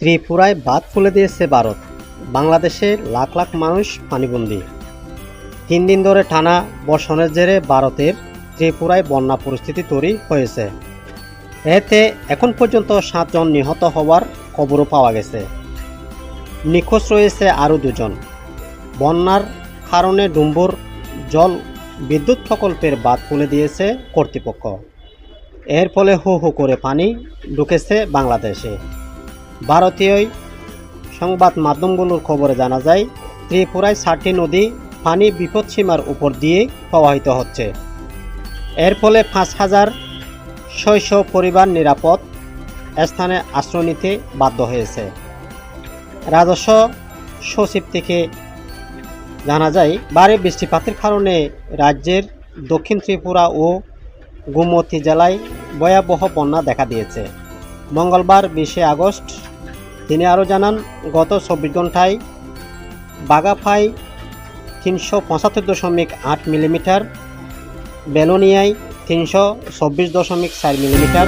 ত্রিপুরায় বাদ খুলে দিয়েছে ভারত। বাংলাদেশে লাখ লাখ মানুষ পানিবন্দী। তিন দিন ধরে টানা বর্ষণের জেরে ভারতের ত্রিপুরায় বন্যা পরিস্থিতি তৈরি হয়েছে। এতে এখন পর্যন্ত সাতজন নিহত হওয়ার খবরও পাওয়া গেছে। নিখোঁজ রয়েছে আরও দুজন। বন্যার কারণে ডুম্বুর জল বিদ্যুৎ প্রকল্পের বাদ খুলে দিয়েছে কর্তৃপক্ষ। এর ফলে হু হু করে পানি ঢুকেছে বাংলাদেশে। ভারতীয় সংবাদ মাধ্যমগুলোর খবরে জানা যায়, ত্রিপুরায় ষাটটি নদী পানি বিপদসীমার উপর দিয়ে প্রবাহিত হচ্ছে। এর ফলে পাঁচ হাজার ছয়শো পরিবার নিরাপদ স্থানে আশ্রয় নিতে বাধ্য হয়েছে। রাজস্ব সচিব থেকে জানা যায়, ভারী বৃষ্টিপাতের কারণে রাজ্যের দক্ষিণ ত্রিপুরা ও গুমতি জেলায় ভয়াবহ বন্যা দেখা দিয়েছে। মঙ্গলবার বিশে আগস্ট তিনি আরও জানান, গত চব্বিশ ঘন্টায় বাগাফাই তিনশো পঁচাত্তর দশমিক আট মিলিমিটার, বেলোনিয়ায় তিনশো চব্বিশ দশমিক চার মিলিমিটার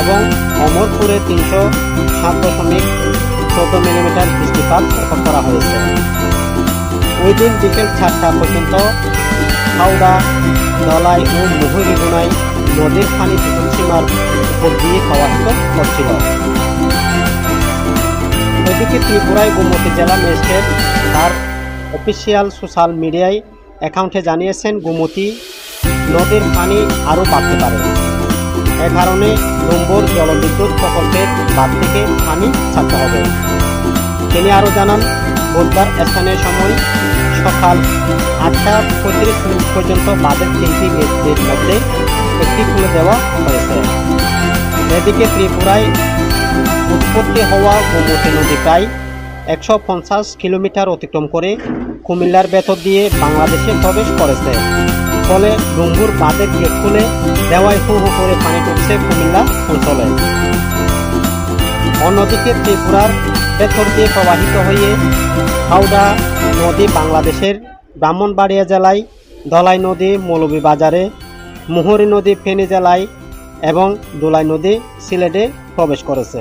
এবং অমরপুরে তিনশো সাত দশমিক চোদ্দ মিলিমিটার বৃষ্টিপাত রেকর্ড করা হয়েছে। ওই দিন বিকেল চারটা পর্যন্ত হাওড়া দলাই ও মুহুরিগুনায় নদীর পানি সীমার উপর দিয়ে প্রবাহিত করছিল এদিকে ত্রিপুরায় গোমতী জেলা ম্যাজিস্ট্রেট তার অফিসিয়াল সোশ্যাল মিডিয়ায় অ্যাকাউন্টে জানিয়েছেন, গোমতী নদীর পানি আরও বাড়তে পারে। এ কারণে ডুম্বুর জলবিদ্যুৎ প্রকল্পের বাদ থেকে পানি ছাড়তে হবে। তিনি আরও জানান, বুধবার স্থানীয় সময় সকাল আটটা পঁয়ত্রিশ মিনিট পর্যন্ত বাঁধের তিনটি গেটের মধ্যে একটি খুলে দেওয়া হয়েছে। এদিকে ত্রিপুরায় উৎপত্তি হওয়া গোমতী নদী প্রায় একশো পঞ্চাশ কিলোমিটার অতিক্রম করে কুমিল্লার ভেতর দিয়ে বাংলাদেশে প্রবেশ করেছে। ফলে ডুম্বুর বাঁধের গেট খুলে দেওয়ায় হু হু করে পানি ঢুকছে কুমিল্লা অঞ্চলে। অন্যদিকে ত্রিপুরার ভেতর দিয়ে প্রবাহিত হয়ে হাওড়া নদী বাংলাদেশের ব্রাহ্মণবাড়িয়া জেলায়, ধলাই নদী মৌলভীবাজারে, মুহুরী নদী ফেনী জেলায় এবং দোলাই নদী সিলেটে প্রবেশ করেছে।